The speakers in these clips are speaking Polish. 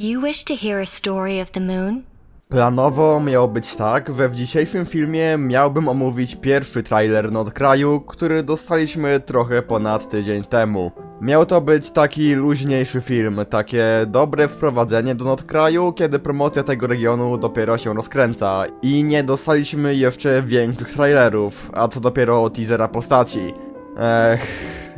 You wish to hear a story of the moon? Planowo miało być tak, że w dzisiejszym filmie miałbym omówić pierwszy trailer Nordkraju, który dostaliśmy trochę ponad tydzień temu. Miał to być taki luźniejszy film, takie dobre wprowadzenie do Nordkraju, kiedy promocja tego regionu dopiero się rozkręca i nie dostaliśmy jeszcze większych trailerów, a co dopiero teasera postaci. Ech,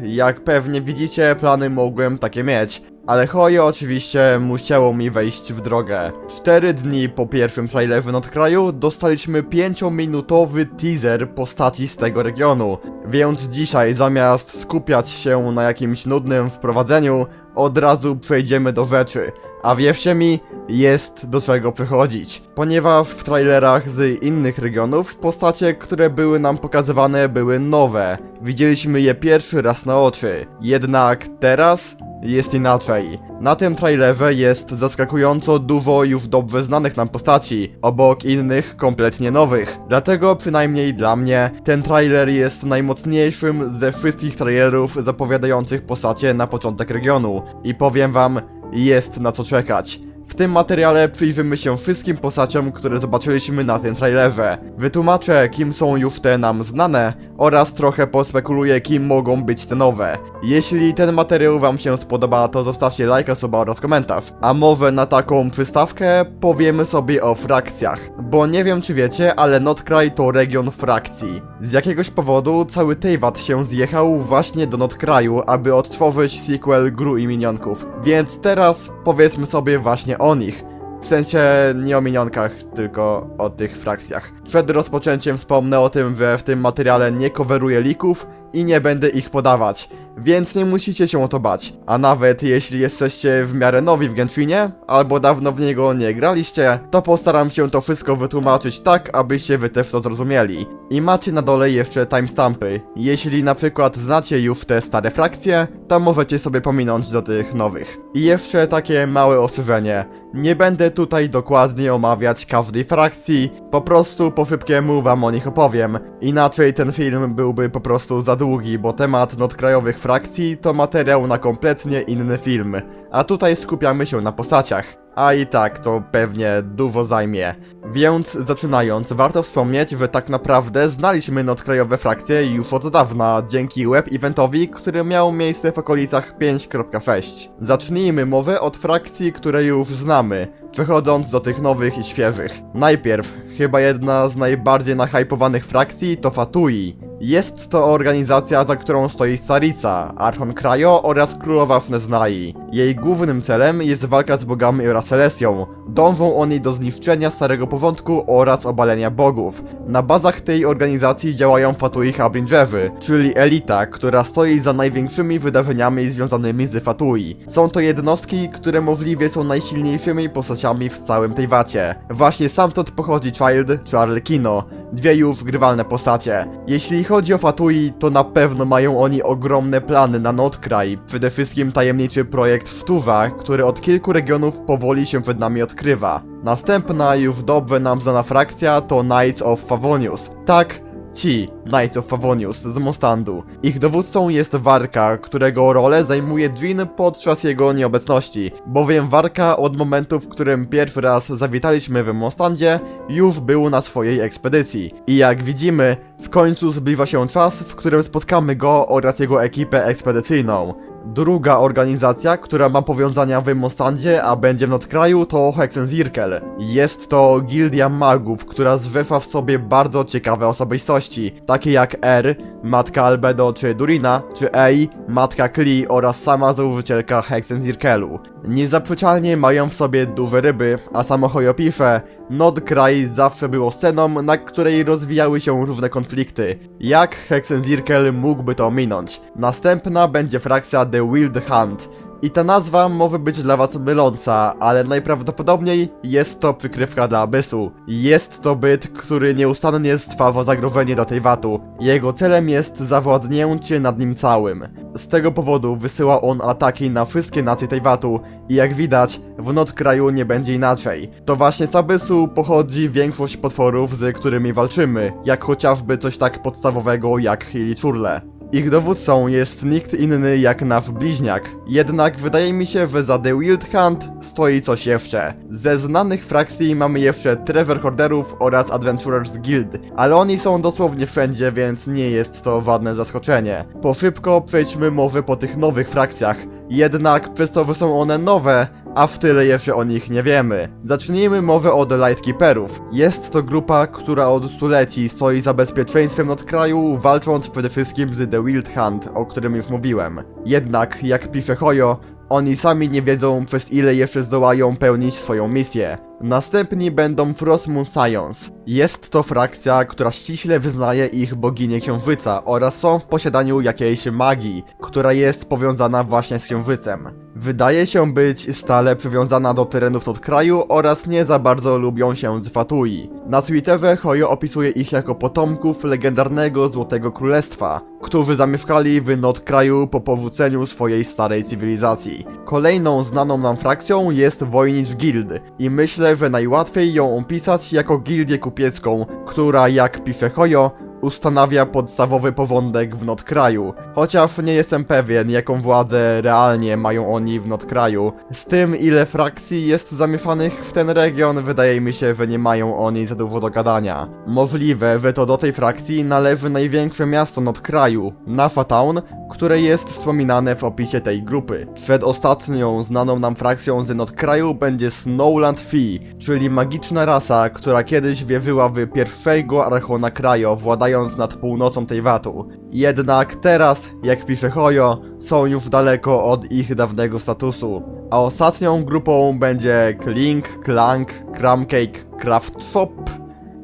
jak pewnie widzicie, plany mogłem takie mieć. Ale Hojo oczywiście musiało mi wejść w drogę. Cztery dni po pierwszym trailerze Nordkraju dostaliśmy 5-minutowy teaser postaci z tego regionu. Więc dzisiaj zamiast skupiać się na jakimś nudnym wprowadzeniu, od razu przejdziemy do rzeczy. A wierzcie mi, jest do czego przechodzić. Ponieważ w trailerach z innych regionów postacie, które były nam pokazywane były nowe. Widzieliśmy je pierwszy raz na oczy. Jednak teraz jest inaczej. Na tym trailerze jest zaskakująco dużo już dobrze znanych nam postaci, obok innych kompletnie nowych. Dlatego przynajmniej dla mnie ten trailer jest najmocniejszym ze wszystkich trailerów zapowiadających postacie na początek regionu. I powiem wam, jest na co czekać. W tym materiale przyjrzymy się wszystkim postaciom, które zobaczyliśmy na tym trailerze. Wytłumaczę, kim są już te nam znane oraz trochę pospekuluję, kim mogą być te nowe. Jeśli ten materiał wam się spodoba, to zostawcie lajka, suba oraz komentarz. A może na taką przystawkę powiemy sobie o frakcjach. Bo nie wiem czy wiecie, ale Notkraj to region frakcji. Z jakiegoś powodu cały Teyvat się zjechał właśnie do Notkraju, aby odtworzyć sequel Gru i Minionków. Więc teraz powiedzmy sobie właśnie o nich. W sensie nie o minionkach, tylko o tych frakcjach. Przed rozpoczęciem wspomnę o tym, że w tym materiale nie coveruję lików i nie będę ich podawać, więc nie musicie się o to bać. A nawet jeśli jesteście w miarę nowi w Genshinie, albo dawno w niego nie graliście, to postaram się to wszystko wytłumaczyć tak, abyście wy też to zrozumieli. I macie na dole jeszcze timestampy. Jeśli na przykład znacie już te stare frakcje, to możecie sobie pominąć do tych nowych. I jeszcze takie małe ostrzeżenie. Nie będę tutaj dokładnie omawiać każdej frakcji, po prostu po szybkiemu wam o nich opowiem. Inaczej ten film byłby po prostu za długi, bo temat nadkrajowych frakcji to materiał na kompletnie inny film. A tutaj skupiamy się na postaciach. A i tak to pewnie dużo zajmie. Więc zaczynając, warto wspomnieć, że tak naprawdę znaliśmy nadkrajowe frakcje już od dawna, dzięki web eventowi, który miał miejsce w okolicach 5.6. Zacznijmy może od frakcji, które już znamy, przechodząc do tych nowych i świeżych. Najpierw, chyba jedna z najbardziej nahypowanych frakcji to Fatui. Jest to organizacja, za którą stoi Sarisa, Archon Krajo oraz Królowa Fneznai. Jej głównym celem jest walka z bogami oraz Celestią. Dążą oni do zniszczenia starego porządku oraz obalenia bogów. Na bazach tej organizacji działają Fatui Habringerzy, czyli elita, która stoi za największymi wydarzeniami związanymi z Fatui. Są to jednostki, które możliwie są najsilniejszymi postaciami w całym tej wacie. Właśnie stamtąd pochodzi Child czy Arlecchino, dwie już grywalne postacie. Jeśli chodzi o Fatui, to na pewno mają oni ogromne plany na Notkraj, przede wszystkim tajemniczy projekt Sztuwa, który od kilku regionów powoli się przed nami odkrywa. Następna, już dobrze nam znana frakcja to Knights of Favonius. Tak, ci, Knights of Favonius z Mostandu. Ich dowódcą jest Warka, którego rolę zajmuje Jin podczas jego nieobecności, bowiem Warka od momentu, w którym pierwszy raz zawitaliśmy w Mostandzie, już był na swojej ekspedycji. I jak widzimy, w końcu zbliża się czas, w którym spotkamy go oraz jego ekipę ekspedycyjną. Druga organizacja, która ma powiązania w Mostandzie, a będzie w Notkraju, to Hexenzirkel. Jest to gildia magów, która zrzesza w sobie bardzo ciekawe osobistości, takie jak R, matka Albedo czy Durina, czy Ei, matka Kli oraz sama założycielka Hexenzirkelu. Niezaprzeczalnie mają w sobie duże ryby, a samo Hojo pisze, Nordkraj zawsze było sceną, na której rozwijały się różne konflikty. Jak Hexenzirkel mógłby to ominąć? Następna będzie frakcja The Wild Hunt. I ta nazwa może być dla was myląca, ale najprawdopodobniej jest to przykrywka dla Abyssu. Jest to byt, który nieustannie stwarza zagrożenie dla tej watu. Jego celem jest zawładnięcie nad nim całym. Z tego powodu wysyła on ataki na wszystkie nacje tej watu i jak widać, w Notkraju nie będzie inaczej. To właśnie z Abyssu pochodzi większość potworów, z którymi walczymy, jak chociażby coś tak podstawowego jak Hilichurle. Ich dowódcą jest nikt inny jak nasz bliźniak. Jednak wydaje mi się, że za The Wild Hunt stoi coś jeszcze. Ze znanych frakcji mamy jeszcze Treasure Hoarderów oraz Adventurers Guild, ale oni są dosłownie wszędzie, więc nie jest to żadne zaskoczenie. Po szybko przejdźmy mowy po tych nowych frakcjach. Jednak przez to, że są one nowe, a w tyle jeszcze o nich nie wiemy. Zacznijmy mowę od Lightkeeperów. Jest to grupa, która od stuleci stoi za bezpieczeństwem nad kraju, walcząc przede wszystkim z The Wild Hunt, o którym już mówiłem. Jednak, jak pisze Hoyo, oni sami nie wiedzą przez ile jeszcze zdołają pełnić swoją misję. Następni będą Frost Moon Science. Jest to frakcja, która ściśle wyznaje ich boginię księżyca oraz są w posiadaniu jakiejś magii, która jest powiązana właśnie z księżycem. Wydaje się być stale przywiązana do terenów od kraju oraz nie za bardzo lubią się z Fatui. Na Twitterze Hoyo opisuje ich jako potomków legendarnego Złotego Królestwa, którzy zamieszkali w kraju po powróceniu swojej starej cywilizacji. Kolejną znaną nam frakcją jest Wojnicz Guild i myślę, że najłatwiej ją opisać jako gildię kupiecką, która jak pisze Hoyo, ustanawia podstawowy porządek w Notkraju, chociaż nie jestem pewien jaką władzę realnie mają oni w Notkraju. Z tym ile frakcji jest zamieszanych w ten region, wydaje mi się, że nie mają oni za dużo do gadania. Możliwe, że to do tej frakcji należy największe miasto Notkraju, Nafa Town, które jest wspominane w opisie tej grupy. Przedostatnią znaną nam frakcją z Notkraju będzie Snowland Fee, czyli magiczna rasa, która kiedyś wierzyła w pierwszego archona kraju, władając nad północą Tejwatu. Jednak teraz, jak pisze Hoyo, są już daleko od ich dawnego statusu. A ostatnią grupą będzie Klink, Clank, Cramcake, Craft Shop,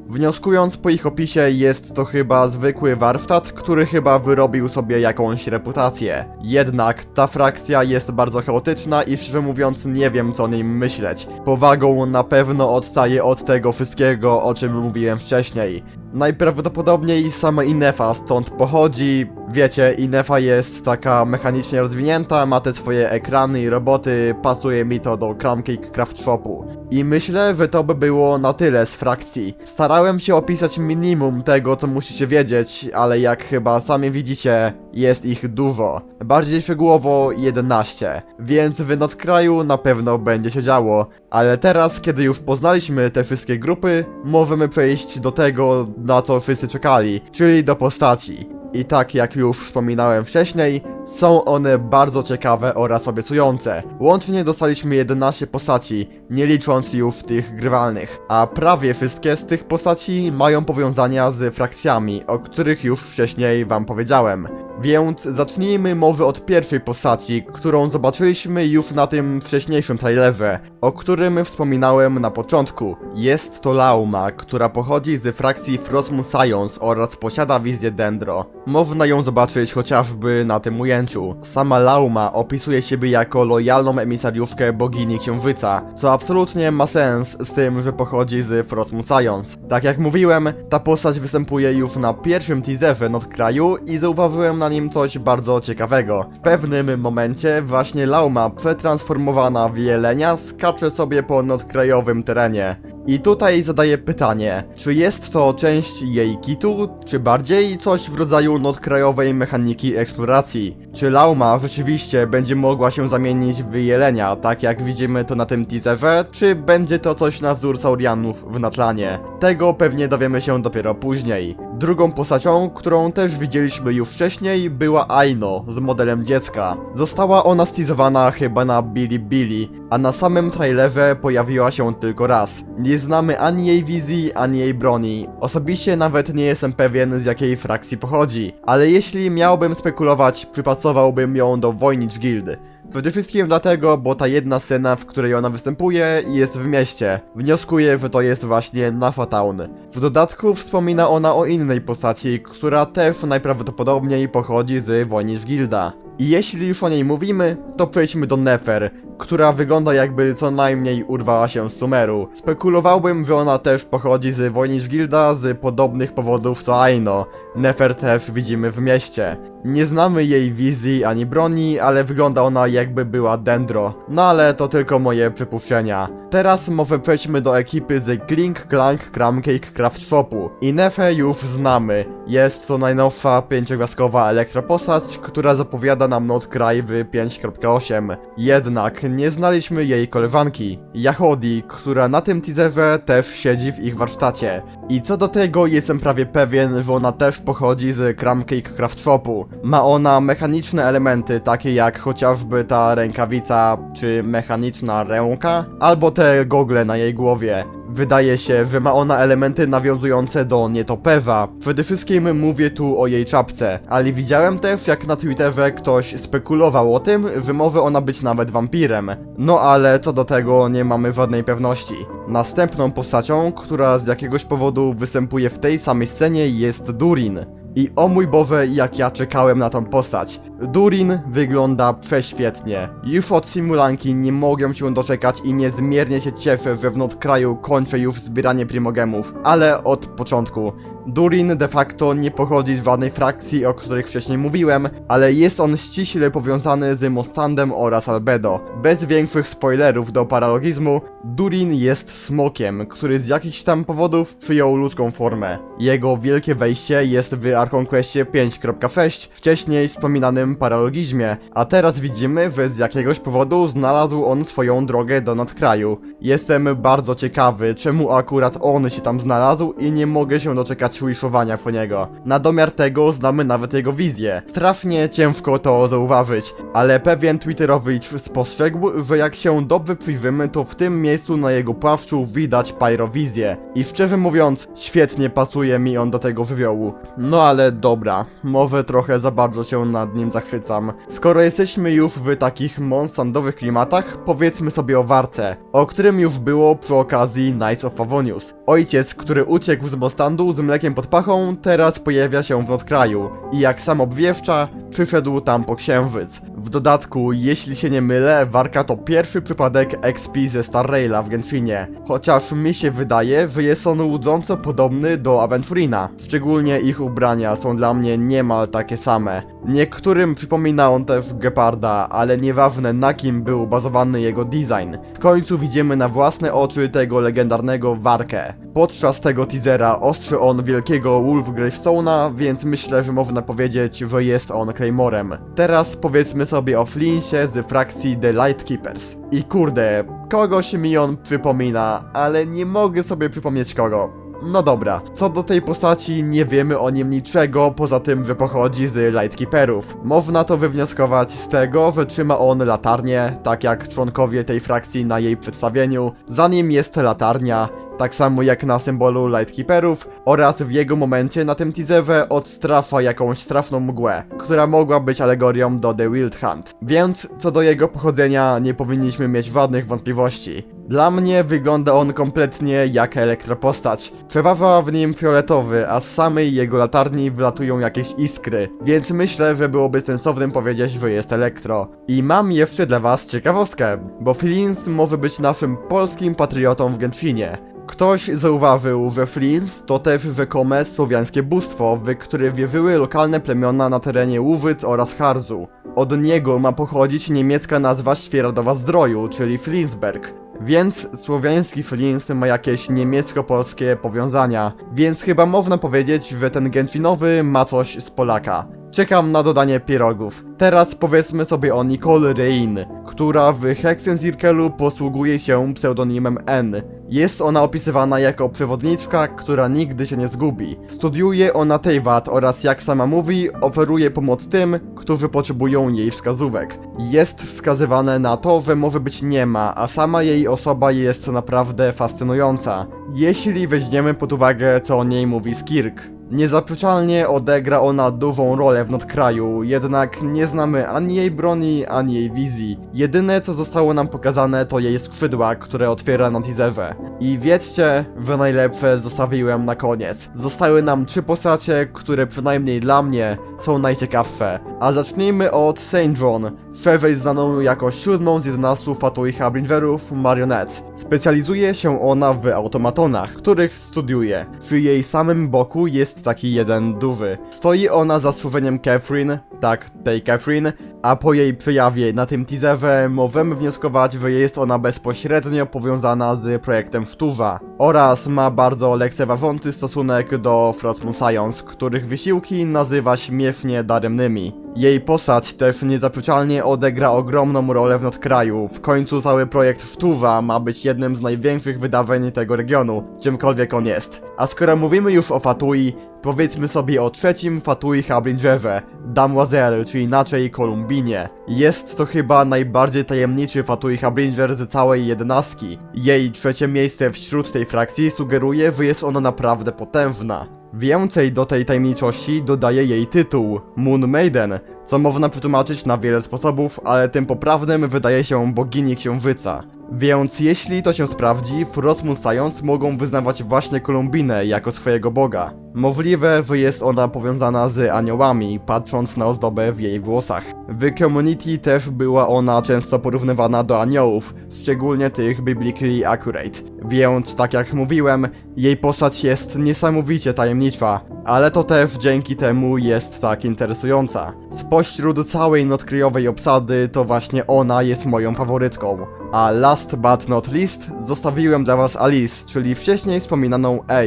Wnioskując po ich opisie, jest to chyba zwykły warsztat, który chyba wyrobił sobie jakąś reputację. Jednak ta frakcja jest bardzo chaotyczna i szczerze mówiąc nie wiem co o niej myśleć. Powagą na pewno odstaje od tego wszystkiego, o czym mówiłem wcześniej. Najprawdopodobniej sama Inefa stąd pochodzi. Wiecie, Inefa jest taka mechanicznie rozwinięta, ma te swoje ekrany i roboty, pasuje mi to do Cramcake Craft Shopu. I myślę, że to by było na tyle z frakcji. Starałem się opisać minimum tego, co musicie wiedzieć, ale jak chyba sami widzicie, jest ich dużo. Bardziej szczegółowo 11. Więc w Notkraju na pewno będzie się działo. Ale teraz, kiedy już poznaliśmy te wszystkie grupy, możemy przejść do tego, na co wszyscy czekali, czyli do postaci. I tak jak już wspominałem wcześniej, są one bardzo ciekawe oraz obiecujące. Łącznie dostaliśmy 11 postaci, nie licząc już tych grywalnych. A prawie wszystkie z tych postaci mają powiązania z frakcjami, o których już wcześniej wam powiedziałem. Więc zacznijmy może od pierwszej postaci, którą zobaczyliśmy już na tym wcześniejszym trailerze, o którym wspominałem na początku. Jest to Lauma, która pochodzi z frakcji Frostmoon Science oraz posiada wizję Dendro. Można ją zobaczyć chociażby na tym ujęciu. Sama Lauma opisuje siebie jako lojalną emisariuszkę bogini Księżyca, co absolutnie ma sens z tym, że pochodzi z Frostmoon Science. Tak jak mówiłem, ta postać występuje już na pierwszym teaserze Not kraju i zauważyłem na nim coś bardzo ciekawego. W pewnym momencie właśnie Lauma, przetransformowana w jelenia, skacze sobie po notkrajowym terenie. I tutaj zadaję pytanie, czy jest to część jej kitu, czy bardziej coś w rodzaju notkrajowej mechaniki eksploracji? Czy Lauma rzeczywiście będzie mogła się zamienić w jelenia, tak jak widzimy to na tym teaserze, czy będzie to coś na wzór Saurianów w Natlanie? Tego pewnie dowiemy się dopiero później. Drugą postacią, którą też widzieliśmy już wcześniej, była Aino z modelem dziecka. Została ona stylizowana chyba na Billy Billy, a na samym trailerze pojawiła się tylko raz. Nie znamy ani jej wizji, ani jej broni. Osobiście nawet nie jestem pewien z jakiej frakcji pochodzi, ale jeśli miałbym spekulować, przypasowałbym ją do Wojnicz Guild. Przede wszystkim dlatego, bo ta jedna scena, w której ona występuje, jest w mieście. Wnioskuję, że to jest właśnie Nafa Town. W dodatku wspomina ona o innej postaci, która też najprawdopodobniej pochodzi z Wojnicz Guilda. I jeśli już o niej mówimy, to przejdźmy do Nefer, która wygląda jakby co najmniej urwała się z Sumeru. Spekulowałbym, że ona też pochodzi z Wojnicz Guilda z podobnych powodów co Aino, Nefer też widzimy w mieście. Nie znamy jej wizji ani broni, ale wygląda ona jakby była Dendro. No ale to tylko moje przypuszczenia. Teraz może przejdźmy do ekipy z Klink Clank Cram Cake Craft Shopu. I Nefę już znamy. Jest to najnowsza pięciogwiazdkowa elektropostać, która zapowiada nam noc kraj w 5.8. Jednak nie znaliśmy jej koleżanki, Yahodi, która na tym teaserze też siedzi w ich warsztacie. I co do tego jestem prawie pewien, że ona też pochodzi z Cram Cake Craft Shopu. Ma ona mechaniczne elementy, takie jak chociażby ta rękawica, czy mechaniczna ręka, albo te gogle na jej głowie. Wydaje się, że ma ona elementy nawiązujące do nietoperza. Przede wszystkim mówię tu o jej czapce, ale widziałem też jak na Twitterze ktoś spekulował o tym, że może ona być nawet wampirem. No ale co do tego nie mamy żadnej pewności. Następną postacią, która z jakiegoś powodu występuje w tej samej scenie jest Durin. I o mój Boże, jak ja czekałem na tą postać. Durin wygląda prześwietnie. Już od simulanki nie mogę się doczekać i niezmiernie się cieszę, że w not kraju kończę już zbieranie primogemów. Ale od początku. Durin de facto nie pochodzi z żadnej frakcji, o których wcześniej mówiłem, ale jest on ściśle powiązany z Mostandem oraz Albedo. Bez większych spoilerów do paralogizmu, Durin jest smokiem, który z jakichś tam powodów przyjął ludzką formę. Jego wielkie wejście jest w Archon Questie 5.6, wcześniej wspominanym paralogizmie, a teraz widzimy, że z jakiegoś powodu znalazł on swoją drogę do nadkraju. Jestem bardzo ciekawy, czemu akurat on się tam znalazł i nie mogę się doczekać wishowania po niego. Na domiar tego znamy nawet jego wizję. Strasznie ciężko to zauważyć, ale pewien twitterowy spostrzegł, że jak się dobrze przyjrzymy, to w tym miejscu na jego płaszczu widać pyrowizję. I szczerze mówiąc, świetnie pasuje mi on do tego żywiołu. No ale dobra, może trochę za bardzo się nad nim zachwycam. Skoro jesteśmy już w takich monsandowych klimatach, powiedzmy sobie o Warce, o którym już było przy okazji Nice of Avonius. Ojciec, który uciekł z Mostandu z mlekiem pod pachą, teraz pojawia się w odkraju i jak sam obwieszcza, przyszedł tam po księżyc. W dodatku, jeśli się nie mylę, Warka to pierwszy przypadek XP ze Star Raila w Genshinie. Chociaż mi się wydaje, że jest on łudząco podobny do Aventurina. Szczególnie ich ubrania są dla mnie niemal takie same. Niektórym przypomina on też Geparda, ale nieważne na kim był bazowany jego design. W końcu widzimy na własne oczy tego legendarnego Warkę. Podczas tego teasera ostrzy on wielkiego Wolf Gravestone'a, więc myślę, że można powiedzieć, że jest on Claymorem. Teraz powiedzmy sobie o Flinsie z frakcji The Lightkeepers. I kurde, kogoś mi on przypomina, ale nie mogę sobie przypomnieć kogo. No dobra, co do tej postaci nie wiemy o nim niczego, poza tym, że pochodzi z Lightkeeperów. Można to wywnioskować z tego, że trzyma on latarnię, tak jak członkowie tej frakcji na jej przedstawieniu. Za nim jest latarnia, tak samo jak na symbolu Lightkeeperów oraz w jego momencie na tym teaserze odstrafa jakąś straszną mgłę, która mogła być alegorią do The Wild Hunt. Więc co do jego pochodzenia nie powinniśmy mieć żadnych wątpliwości. Dla mnie wygląda on kompletnie jak elektropostać. Przeważa w nim fioletowy, a z samej jego latarni wylatują jakieś iskry, więc myślę, że byłoby sensownym powiedzieć, że jest elektro. I mam jeszcze dla was ciekawostkę, bo Flins może być naszym polskim patriotą w Genshinie. Ktoś zauważył, że Flins to też rzekome słowiańskie bóstwo, w które wierzyły lokalne plemiona na terenie Łużyc oraz Harzu. Od niego ma pochodzić niemiecka nazwa Świeradowa Zdroju, czyli Flinsberg. Więc słowiański Flins ma jakieś niemiecko-polskie powiązania, więc chyba można powiedzieć, że ten Genshinowy ma coś z Polaka. Czekam na dodanie pierogów. Teraz powiedzmy sobie o Nicole Rein, która w Hexenzirkelu posługuje się pseudonimem N. Jest ona opisywana jako przewodniczka, która nigdy się nie zgubi. Studiuje ona Teyvat oraz jak sama mówi, oferuje pomoc tym, którzy potrzebują jej wskazówek. Jest wskazywane na to, że może być niema, a sama jej osoba jest naprawdę fascynująca. Jeśli weźmiemy pod uwagę, co o niej mówi Skirk. Niezaprzeczalnie odegra ona dużą rolę w nadkraju, jednak nie znamy ani jej broni, ani jej wizji. Jedyne co zostało nam pokazane to jej skrzydła, które otwiera na teaserze. I wiedzcie, że najlepsze zostawiłem na koniec. Zostały nam trzy postacie, które przynajmniej dla mnie są najciekawsze. A zacznijmy od Saint John, szerzej znaną jako siódmą z 11 Fatui Harbingerów Marionette. Specjalizuje się ona w automatonach, których studiuje. Przy jej samym boku jest taki jeden duży. Stoi ona za słoweniem Catherine, tak, tej Catherine, a po jej przejawie na tym teaserze możemy wnioskować, że jest ona bezpośrednio powiązana z projektem Wtuwa oraz ma bardzo lekceważący stosunek do Frostmoon Science, których wysiłki nazywa śmiesznie daremnymi. Jej postać też niezaprzeczalnie odegra ogromną rolę w nadkraju. W końcu cały projekt Wtuwa ma być jednym z największych wydarzeń tego regionu, czymkolwiek on jest. A skoro mówimy już o Fatui, powiedzmy sobie o trzecim Fatui Harbingerze, Damoiselle, czy inaczej Kolumbinie. Jest to chyba najbardziej tajemniczy Fatui Harbinger z całej jedenastki. Jej trzecie miejsce wśród tej frakcji sugeruje, że jest ona naprawdę potężna. Więcej do tej tajemniczości dodaje jej tytuł Moon Maiden, co można przetłumaczyć na wiele sposobów, ale tym poprawnym wydaje się bogini księżyca. Więc jeśli to się sprawdzi, Frostmoon Science mogą wyznawać właśnie Kolumbinę jako swojego boga. Możliwe, że jest ona powiązana z aniołami, patrząc na ozdobę w jej włosach. W community też była ona często porównywana do aniołów, szczególnie tych biblically accurate. Więc tak jak mówiłem, jej postać jest niesamowicie tajemnicza, ale to też dzięki temu jest tak interesująca. Spośród całej notkryjowej obsady to właśnie ona jest moją faworytką. A last but not least zostawiłem dla was Alice, czyli wcześniej wspominaną A,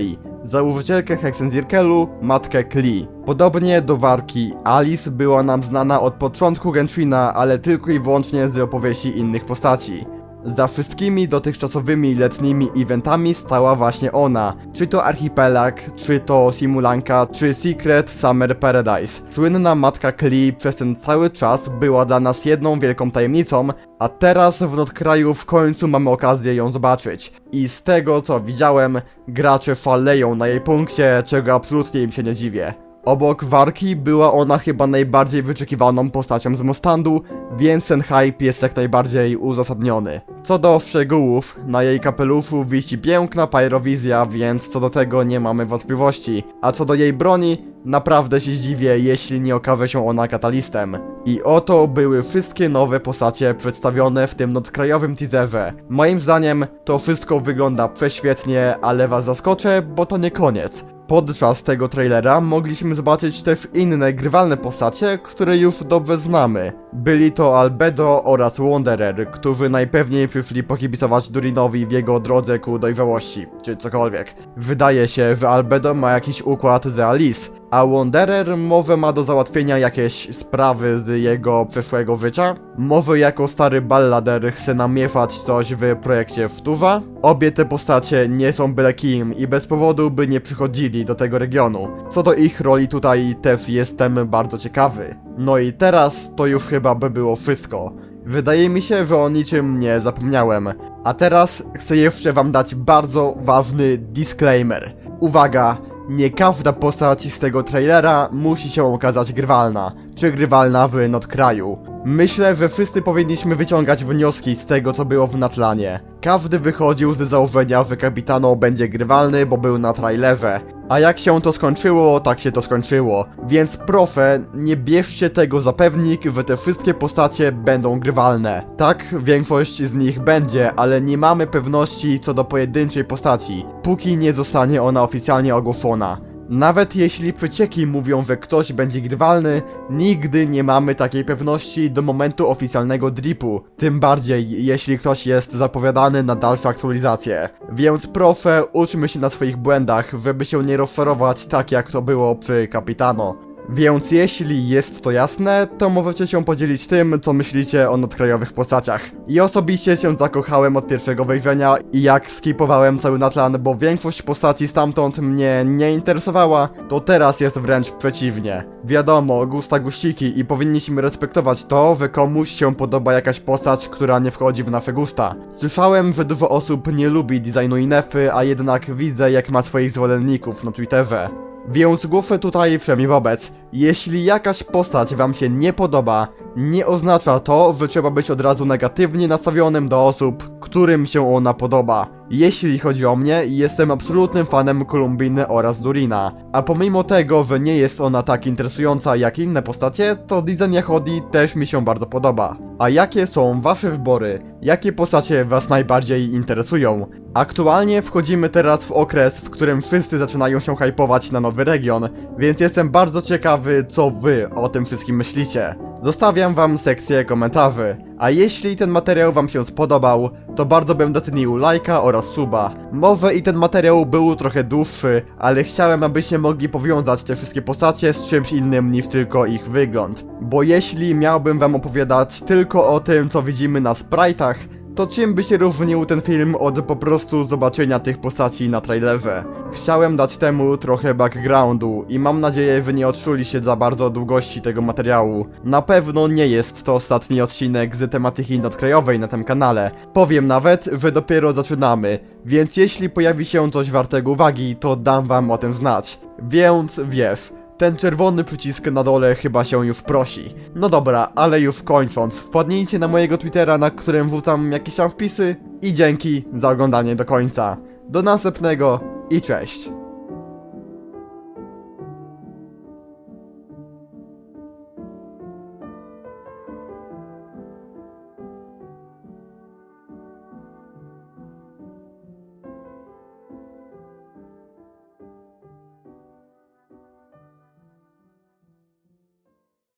założycielkę Hexenzirkelu, matkę Klee. Podobnie do Warki, Alice była nam znana od początku Genshina, ale tylko i wyłącznie z opowieści innych postaci. Za wszystkimi dotychczasowymi letnimi eventami stała właśnie ona. Czy to Archipelag, czy to Simulanka, czy Secret Summer Paradise. Słynna matka Klee przez ten cały czas była dla nas jedną wielką tajemnicą, a teraz w Notkraju w końcu mamy okazję ją zobaczyć. I z tego co widziałem, gracze faleją na jej punkcie, czego absolutnie im się nie dziwię. Obok Warki była ona chyba najbardziej wyczekiwaną postacią z Mustandu, więc ten hype jest jak najbardziej uzasadniony. Co do szczegółów, na jej kapeluszu wisi piękna pyrowizja, więc co do tego nie mamy wątpliwości. A co do jej broni, naprawdę się zdziwię, jeśli nie okaże się ona katalistem. I oto były wszystkie nowe postacie przedstawione w tym nadkrajowym teaserze. Moim zdaniem to wszystko wygląda prześwietnie, ale was zaskoczę, bo to nie koniec. Podczas tego trailera mogliśmy zobaczyć też inne grywalne postacie, które już dobrze znamy. Byli to Albedo oraz Wanderer, którzy najpewniej przyszli pokibicować Durinowi w jego drodze ku dojrzałości, czy cokolwiek. Wydaje się, że Albedo ma jakiś układ z Alice, a Wanderer może ma do załatwienia jakieś sprawy z jego przeszłego życia? Może jako stary ballader chce namieszać coś w projekcie Wtuwa? Obie te postacie nie są byle kim i bez powodu by nie przychodzili do tego regionu. Co do ich roli tutaj też jestem bardzo ciekawy. No i teraz to już chyba by było wszystko. Wydaje mi się, że o niczym nie zapomniałem. A teraz chcę jeszcze wam dać bardzo ważny disclaimer. Uwaga, nie każda postać z tego trailera musi się okazać grywalna, czy grywalna w Notkraju. Myślę, że wszyscy powinniśmy wyciągać wnioski z tego, co było w Natlanie. Każdy wychodził ze założenia, że Kapitano będzie grywalny, bo był na trailerze. A jak się to skończyło, tak się to skończyło. Więc proszę, nie bierzcie tego za pewnik, że te wszystkie postacie będą grywalne. Tak, większość z nich będzie, ale nie mamy pewności co do pojedynczej postaci, póki nie zostanie ona oficjalnie ogłoszona. Nawet jeśli przecieki mówią, że ktoś będzie grywalny, nigdy nie mamy takiej pewności do momentu oficjalnego dripu. Tym bardziej, jeśli ktoś jest zapowiadany na dalsze aktualizacje. Więc proszę, uczmy się na swoich błędach, żeby się nie rozczarować tak jak to było przy Capitano. Więc jeśli jest to jasne, to możecie się podzielić tym, co myślicie o nadkrajowych postaciach. I osobiście się zakochałem od pierwszego wejrzenia i jak skipowałem cały Natlan, bo większość postaci stamtąd mnie nie interesowała, to teraz jest wręcz przeciwnie. Wiadomo, gusta guściki i powinniśmy respektować to, że komuś się podoba jakaś postać, która nie wchodzi w nasze gusta. Słyszałem, że dużo osób nie lubi designu Inefy, a jednak widzę jak ma swoich zwolenników na Twitterze. Więc główmy tutaj wszemi wobec. Jeśli jakaś postać wam się nie podoba, nie oznacza to, że trzeba być od razu negatywnie nastawionym do osób, którym się ona podoba. Jeśli chodzi o mnie, jestem absolutnym fanem Kolumbiny oraz Durina. A pomimo tego, że nie jest ona tak interesująca jak inne postacie, to design Yahudi też mi się bardzo podoba. A jakie są wasze wybory? Jakie postacie was najbardziej interesują? Aktualnie wchodzimy teraz w okres, w którym wszyscy zaczynają się hypować na nowy region, więc jestem bardzo ciekawy, co wy o tym wszystkim myślicie. Zostawiam wam sekcję komentarzy. A jeśli ten materiał wam się spodobał, to bardzo bym docenił lajka oraz suba. Może i ten materiał był trochę dłuższy, ale chciałem abyście mogli powiązać te wszystkie postacie z czymś innym niż tylko ich wygląd. Bo jeśli miałbym wam opowiadać tylko o tym, co widzimy na sprite'ach, to czym by się różnił ten film od po prostu zobaczenia tych postaci na trailerze? Chciałem dać temu trochę backgroundu i mam nadzieję, że nie odczuliście za bardzo długości tego materiału. Na pewno nie jest to ostatni odcinek z tematyki nadkrajowej na tym kanale. Powiem nawet, że dopiero zaczynamy, więc jeśli pojawi się coś wartego uwagi, to dam wam o tym znać. Więc wiesz, ten czerwony przycisk na dole chyba się już prosi. No dobra, ale już kończąc, wpadnijcie na mojego Twittera, na którym wrzucam jakieś tam wpisy i dzięki za oglądanie do końca. Do następnego i cześć.